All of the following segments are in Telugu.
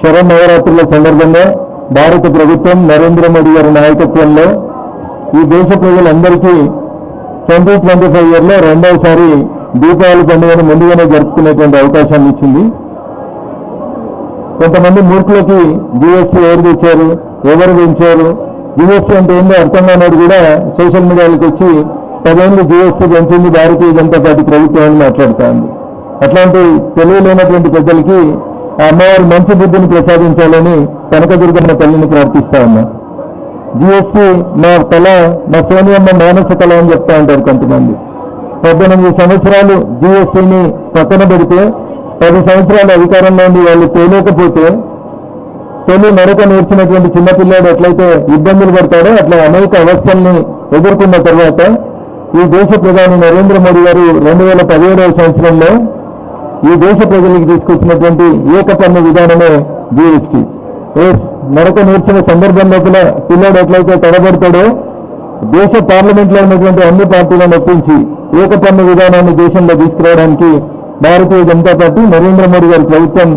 శరణ్ నవరాత్రుల సందర్భంగా భారత ప్రభుత్వం నరేంద్ర మోడీ గారి నాయకత్వంలో ఈ దేశ ప్రజలందరికీ ట్వంటీ ట్వంటీ ఫైవ్ ఇయర్లో రెండవసారి దీపావళి పండుగను ముందుగానే జరుపుకునేటువంటి అవకాశాన్ని ఇచ్చింది. కొంతమంది మూర్ఖులకి జిఎస్టీ ఎవరు తెచ్చారు ఎవరు పెంచారు జిఎస్టీ అంటే ఏందో అర్థం కానివాడు కూడా సోషల్ మీడియాలకు వచ్చి పదేళ్ళు జిఎస్టీ పెంచింది భారతీయ జనతా పార్టీ ప్రభుత్వం అని మాట్లాడుతోంది. అట్లాంటి తెలియలేనటువంటి పెద్దలకి అమ్మవారి మంచి బుద్ధిని ప్రసాదించాలని కనకదుర్గమ్మ తల్లిని ప్రార్థిస్తా ఉన్నా. జిఎస్టీ మా కళ మా సోనియమ్మ మానస కళ అని చెప్తా ఉంటారు కొంతమంది. పద్దెనిమిది సంవత్సరాలు జిఎస్టీని పక్కన పెడితే పది సంవత్సరాలు అధికారంలో ఉండి వాళ్ళు తేలేకపోతే తొలి నడక నేర్చినటువంటి చిన్నపిల్లాడు ఎట్లయితే ఇబ్బందులు పడతాడో అట్లా అనేక అవస్థల్ని ఎదుర్కొన్న తర్వాత ఈ దేశ ప్రధాని నరేంద్ర మోడీ గారు రెండు వేల పదిహేడవ సంవత్సరంలో ఈ దేశ ప్రజలకు తీసుకొచ్చినటువంటి ఏక పన్ను విధానమే జిఎస్టీ ఎస్ నడక నేర్చిన సందర్భం లోపల పిల్లడు ఎట్లయితే తడబడతాడో దేశ పార్లమెంట్లో ఉన్నటువంటి అన్ని పార్టీలను ఒప్పించి ఏక పన్ను విధానాన్ని దేశంలో తీసుకురావడానికి భారతీయ జనతా పార్టీ నరేంద్ర మోడీ గారి ప్రభుత్వం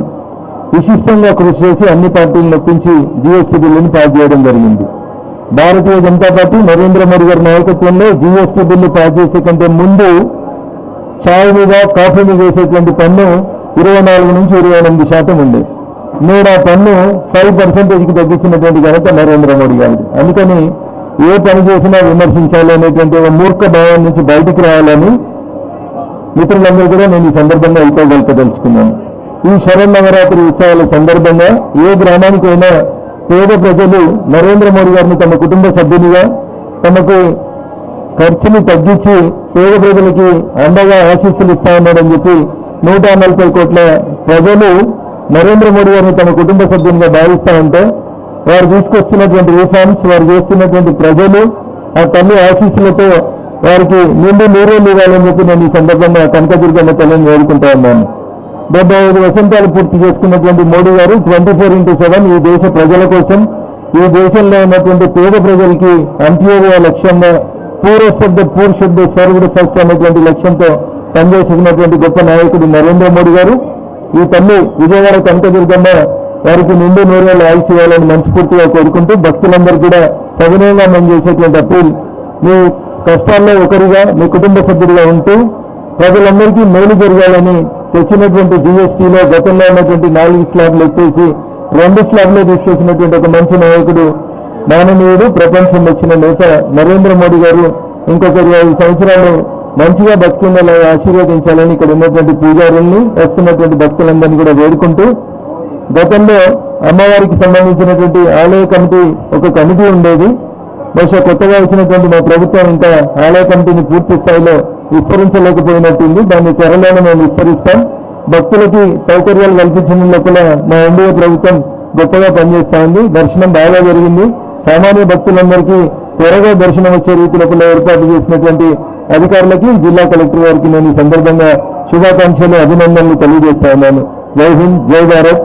విశిష్టంగా కృషి చేసి అన్ని పార్టీలను ఒప్పించి జీఎస్టీ బిల్లుని పాస్ చేయడం జరిగింది. భారతీయ జనతా పార్టీ నరేంద్ర మోడీ గారి నాయకత్వంలో జీఎస్టీ బిల్లు పాస్ చేసే కంటే ముందు చాయ్ మీద కాఫీ మీద వేసేటువంటి పన్ను ఇరవై నాలుగు నుంచి ఇరవై ఎనిమిది శాతం ఉంది. నేను ఆ పన్ను ఫైవ్ పర్సెంటేజ్కి తగ్గించినటువంటి ఘనత నరేంద్ర మోడీ గారిది. అందుకని ఏ పని చేసినా విమర్శించాలి అనేటువంటి ఒక మూర్ఖ భావం నుంచి బయటికి రావాలని మిత్రులందరూ కూడా నేను ఈ సందర్భంగా అయిపోగలుపదలుచుకున్నాను ఈ శరన్నవరాత్రి ఉత్సవాల సందర్భంగా ఏ గ్రామానికైనా పేద ప్రజలు నరేంద్ర మోడీ గారిని తమ కుటుంబ సభ్యునిగా తమకు ఖర్చుని తగ్గించి పేద ప్రజలకి అండగా ఆశీస్సులు ఇస్తా ఉన్నాడని చెప్పి నూట నలభై కోట్ల ప్రజలు నరేంద్ర మోడీ గారిని తమ కుటుంబ సభ్యునిగా భావిస్తా ఉంటే వారు తీసుకొస్తున్నటువంటి రిఫార్మ్స్ వారు చేస్తున్నటువంటి ప్రజలు ఆ తల్లి ఆశీస్సులతో వారికి నిండు నూరేళ్ళు ఇవ్వాలని చెప్పి నేను ఈ సందర్భంగా కనకదుర్గమ్మ తల్లిని వేడుకుంటా ఉన్నాను. డెబ్బై ఐదు వసంతాలు పూర్తి చేసుకున్నటువంటి మోడీ గారు ట్వంటీ ఫోర్ ఇంటూ సెవెన్ ఈ దేశ ప్రజల కోసం ఈ దేశంలో ఉన్నటువంటి పేద ప్రజలకి అంత్యోదయ లక్ష్యంగా పూర్వశుద్ధ శబ్ద సర్వుడు ఫస్ట్ అనేటువంటి లక్ష్యంతో పనిచేసినటువంటి గొప్ప నాయకుడు నరేంద్ర మోడీ గారు. ఈ తల్లి విజయవాడ కనకదుర్గమ్మ వారికి నిండు నూరేళ్ళు ఆయుష్ ఇవ్వాలని మనస్ఫూర్తిగా కోరుకుంటూ భక్తులందరూ కూడా సవినయంగా మనం చేసేటువంటి అప్పీల్. మీ కష్టాల్లో ఒకరిగా మీ కుటుంబ సభ్యుడిగా ఉంటూ ప్రజలందరికీ మేలు జరగాలని తెచ్చినటువంటి జిఎస్టీలో గతంలో ఉన్నటువంటి నాలుగు స్లాబ్లు ఎత్తేసి రెండు స్లాబ్లో తీసుకొచ్చినటువంటి ఒక మంచి నాయకుడు మాననీయుడు ప్రపంచం వచ్చిన నేత నరేంద్ర మోడీ గారు ఇంకొక ఐదు సంవత్సరాలు మంచిగా బతికిందని ఆశీర్వదించాలని ఇక్కడ ఉన్నటువంటి పూజారుల్ని వస్తున్నటువంటి భక్తులందరినీ కూడా వేడుకుంటూ గతంలో అమ్మవారికి సంబంధించినటువంటి ఆలయ కమిటీ ఒక కమిటీ ఉండేది. బహుశా కొత్తగా వచ్చినటువంటి మా ప్రభుత్వం ఇంకా ఆలయ కమిటీని పూర్తి స్థాయిలో విస్తరించలేకపోయినట్టుంది. దాన్ని త్వరలోనే మేము విస్తరిస్తాం. భక్తులకి సౌకర్యాలు కల్పించిన లోపల మా ఎన్డీఏ ప్రభుత్వం గొప్పగా పనిచేస్తా ఉంది. దర్శనం బాగా జరిగింది. సామాన్య భక్తులందరికీ త్వరగా దర్శనం వచ్చే రీతిలో ఏర్పాటు చేసినటువంటి అధికారులకి జిల్లా కలెక్టర్ గారికి నేను ఈ సందర్భంగా శుభాకాంక్షలు అభినందనలు తెలియజేస్తా ఉన్నాను. జై హింద్ జై భారత్.